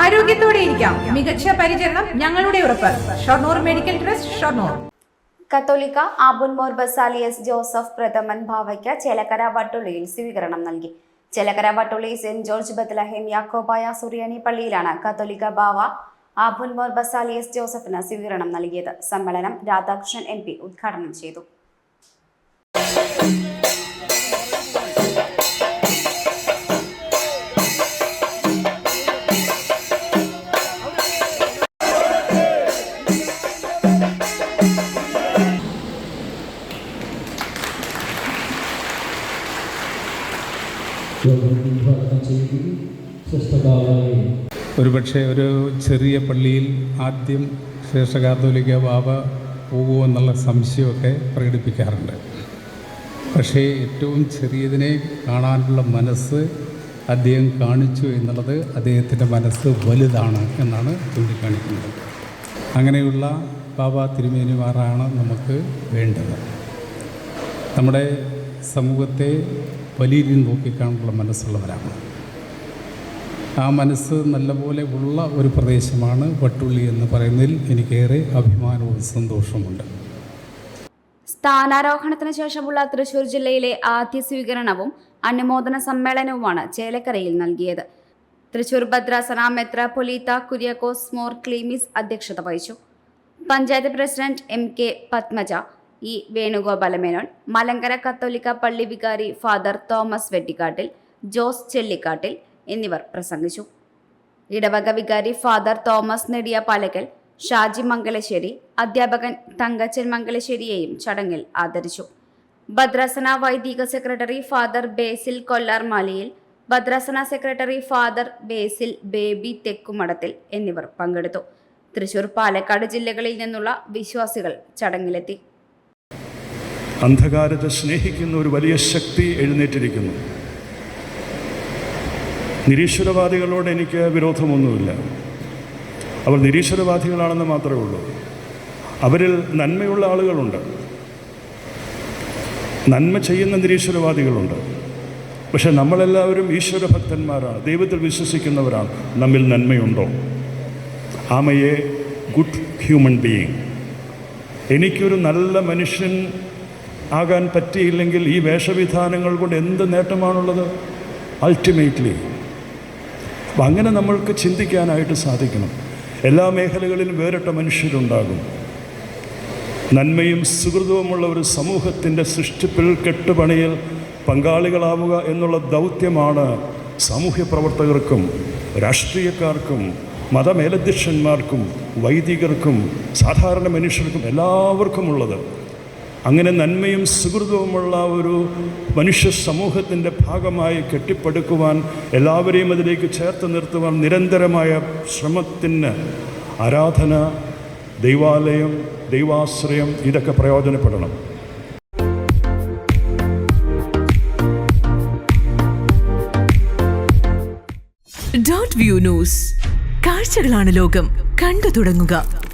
ആരോഗ്യത്തോടെ ഇരിക്കാം. മികച്ച പരിചരണം ഞങ്ങളുടെ ഉറപ്പ്. Shoranur medical trust Shoranur. കത്തോലിക്ക ആബുൻമോർ ബസാലിയസ് ജോസഫ് പ്രഥമൻ ഭാവയ്ക്ക് ചേലക്കര വട്ടുള്ളിയിൽ സ്വീകരണം നൽകി. Chelakkara Vattulli Saint George Bethlehem Yakobaya സുറിയാനി പള്ളിയിലാണ് കത്തോലിക്ക ബാവ ആബുൻമോർ ബസാലിയസ് ജോസഫിന് സ്വീകരണം നൽകിയത്. സമ്മേളനം രാധാകൃഷ്ണൻ എം ഉദ്ഘാടനം ചെയ്തു. ഒരുപക്ഷെ ഒരു ചെറിയ പള്ളിയിൽ ആദ്യം ശ്രേഷ്ഠ കാത്തോലിക്ക ബാബ പോകുമെന്നുള്ള സംശയമൊക്കെ പ്രകടിപ്പിക്കാറുണ്ട്. പക്ഷേ ഏറ്റവും ചെറിയതിനെ കാണാനുള്ള മനസ്സ് അദ്ദേഹം കാണിച്ചു എന്നുള്ളത് അദ്ദേഹത്തിന്റെ മനസ്സ് വലുതാണ് എന്നാണ് ചൂണ്ടിക്കാണിക്കുന്നത്. അങ്ങനെയുള്ള ബാബ തിരുമേനിമാരാണ് നമുക്ക് വേണ്ടത്. നമ്മുടെ സമൂഹത്തെ വലിയ രീതിയിൽ നോക്കിക്കാണുള്ള മനസ്സുള്ളവരാണ്. ആ മനസ്സ് നല്ലപോലെ ഉള്ള ഒരു പ്രദേശമാണ് വട്ടുള്ളി എന്ന് പറയുന്നതിൽ എനിക്കേറെ അഭിമാനവും സന്തോഷമുണ്ട് സ്ഥാനാരോഹണത്തിന് ശേഷമുള്ള തൃശൂർ ജില്ലയിലെ ആദ്യ സ്വീകരണവും അനുമോദന സമ്മേളനവുമാണ് ചേലക്കരയിൽ നൽകിയത്. തൃശൂർ ഭദ്രാസന മെത്രാപൊലീത്ത കുര്യാക്കോസ് മോർ ക്ലീമിസ് അധ്യക്ഷത വഹിച്ചു. Panchayat president M K Padmaja E Venugopala Menon Malankara കത്തോലിക്ക പള്ളി വികാരി ഫാദർ തോമസ് വെട്ടിക്കാട്ടിൽ ജോസ് ചെല്ലിക്കാട്ടിൽ എന്നിവർ പ്രസംഗിച്ചു. ഇടവക വികാരി ഫാദർ തോമസ് നെടിയ പാലക്കൽ ഷാജി മംഗലശ്ശേരി അധ്യാപകൻ തങ്കച്ചൻ മംഗലശ്ശേരിയെയും ചടങ്ങിൽ ആദരിച്ചു. ഭദ്രാസന വൈദിക സെക്രട്ടറി ഫാദർ ബേസിൽ കൊല്ലാർമാലിയിൽ ഭദ്രാസന secretary father Basil Baby Thekkumadathil എന്നിവർ പങ്കെടുത്തു. തൃശൂർ പാലക്കാട് ജില്ലകളിൽ നിന്നുള്ള വിശ്വാസികൾ ചടങ്ങിലെത്തി. അന്ധകാരത്തെ സ്നേഹിക്കുന്ന ഒരു വലിയ ശക്തി എഴുന്നേറ്റിരിക്കുന്നു. നിരീശ്വരവാദികളോട് എനിക്ക് വിരോധമൊന്നുമില്ല. അവർ നിരീശ്വരവാദികളാണെന്ന് മാത്രമേ ഉള്ളൂ. അവരിൽ നന്മയുള്ള ആളുകളുണ്ട്. നന്മ ചെയ്യുന്ന നിരീശ്വരവാദികളുണ്ട്. പക്ഷെ നമ്മളെല്ലാവരും ഈശ്വരഭക്തന്മാരാണ്. ദൈവത്തിൽ വിശ്വസിക്കുന്നവരാണ്. നമ്മിൽ നന്മയുണ്ടോ? ആമയെ ഗുഡ് ഹ്യൂമൻ ബീയിങ്. എനിക്കൊരു നല്ല മനുഷ്യൻ ആകാൻ പറ്റിയില്ലെങ്കിൽ ഈ വേഷവിധാനങ്ങൾ കൊണ്ട് എന്ത് നേട്ടമാണുള്ളത്? അൾട്ടിമേറ്റ്ലി അപ്പം അങ്ങനെ നമ്മൾക്ക് ചിന്തിക്കാനായിട്ട് സാധിക്കണം. എല്ലാ മേഖലകളിലും വേറിട്ട മനുഷ്യരുണ്ടാകും. നന്മയും സുഹൃതവുമുള്ള ഒരു സമൂഹത്തിന്റെ സൃഷ്ടിപ്പിൽ കെട്ടുപണിയിൽ പങ്കാളികളാവുക എന്നുള്ള ദൗത്യമാണ് സാമൂഹ്യ പ്രവർത്തകർക്കും രാഷ്ട്രീയക്കാർക്കും മതമേലധ്യക്ഷന്മാർക്കും വൈദികർക്കും സാധാരണ മനുഷ്യർക്കും എല്ലാവർക്കുമുള്ളത്. അങ്ങനെ നന്മയും സുഹൃതവുമുള്ള ഒരു മനുഷ്യ സമൂഹത്തിന്റെ ഭാഗമായി കെട്ടിപ്പടുക്കുവാൻ എല്ലാവരെയും അതിലേക്ക് ചേർത്ത് നിർത്തുവാൻ നിരന്തരമായ ശ്രമത്തിന് ആരാധന ദൈവാലയം ദൈവാശ്രയം ഇതൊക്കെ പ്രയോജനപ്പെടണം. ഡോട്ട് വ്യൂ ന്യൂസ് കാഴ്ചകളാണ് ലോകം. കണ്ടു തുടങ്ങുക.